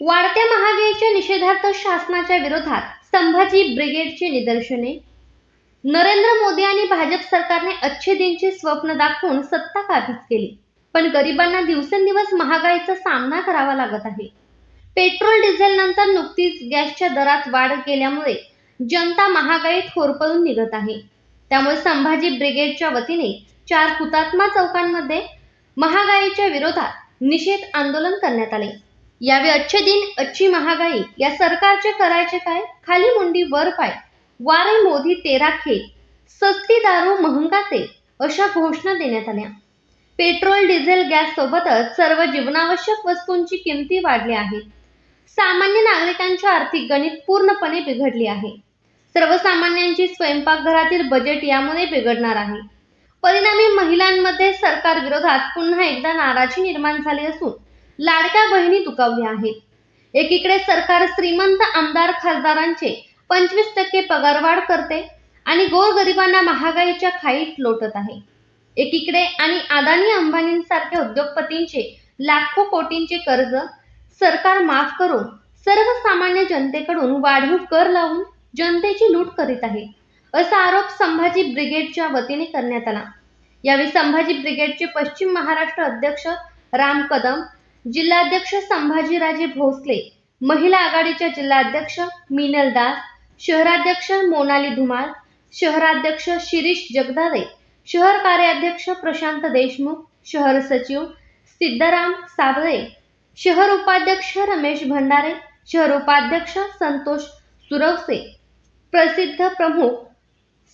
वाढत्या महागाईच्या निषेधार्थ शासनाच्या विरोधात संभाजी ब्रिगेडचे निदर्शने. नरेंद्र मोदी आणि भाजप सरकारने अच्छे दिनचे स्वप्न दाखवून सत्ता काबीज केली. पण गरिबांना दिवसेंदिवस महागाईचा सामना करावा लागत आहे. पेट्रोल डिझेल नंतर नुकतीच गॅसच्या दरात वाढ केल्यामुळे जनता महागाईत होरपळून निघत आहे. त्यामुळे संभाजी ब्रिगेडच्या वतीने चार हुतात्मा चौकांमध्ये महागाईच्या विरोधात निषेध आंदोलन करण्यात आले. यावे अच्छे दिन अच्छी महागाई या सरकारचे करायचे काय? खाली मुंडी वर पाय. वारे मोदी तेरा खे सस्ती दारू महंगा ते अशा घोषणा देण्यात आल्या. पेट्रोल डिझेल गॅस सोबतच सर्व जीवनावश्यक वस्तूंची किमती वाढल्या आहेत. सामान्य नागरिकांची आर्थिक गणित पूर्णपणे बिघडली आहे. सर्वसामान्यांची स्वयंपाकघरातील बजेट यामुळे बिघडणार आहे. परिणामी महिलांमध्ये सरकार विरोधात पुन्हा एकदा नाराजी निर्माण झाली असून लाडक्या बहिणी दुखावल्या आहेत. एकीकडे सरकार श्रीमंत आमदार खासदारांचे पंचवीस टक्के पगारवाढ करते आणि गोरगरिबांना महागाईच्या खाईत लोटत आहे. एकीकडे आणि अदानी अंबानींसारख्या उद्योगपतींचे लाखो कोटींचे कर्ज सरकार माफ करून सर्वसामान्य जनतेकडून वाढीव कर लावून जनतेची लूट करीत आहे असा आरोप संभाजी ब्रिगेडच्या वतीने करण्यात आला. यावेळी संभाजी ब्रिगेडचे पश्चिम महाराष्ट्र अध्यक्ष राम कदम जिल्हाध्यक्ष संभाजीराजे भोसले महिला आघाडीच्या जिल्हाध्यक्ष मिनल दास शहराध्यक्ष मोनाली धुमाळ शहराध्यक्ष शिरीष जगदाळे शहर कार्याध्यक्ष प्रशांत देशमुख शहर सचिव सिद्धराम साबळे शहर उपाध्यक्ष रमेश भंडारे शहर उपाध्यक्ष संतोष सुरवसे प्रसिद्ध प्रमुख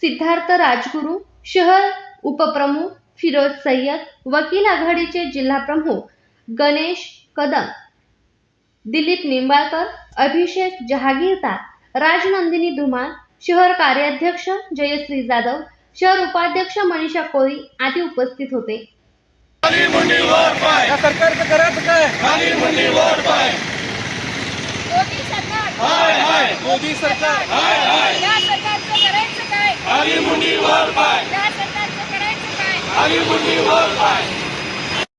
सिद्धार्थ राजगुरू शहर उपप्रमुख फिरोज सय्यद वकील आघाडीचे जिल्हा प्रमुख गणेश कदम दिलीप निंबाळकर अभिषेक जहागीरदार राजनंदिनी धुमाळ शहर कार्याध्यक्ष जयश्री जाधव शहर उपाध्यक्ष मनीषा कोळी आदी उपस्थित होते. या सरकारचं करायचं काय? मोदी सरकार. हाय हाय. मोदी सरकार. हाय हाय. या सरकारचं करायचं काय? आली मुंडी वर पाय. या सरकारचं करायचं काय? आली मुंडी वर पाय.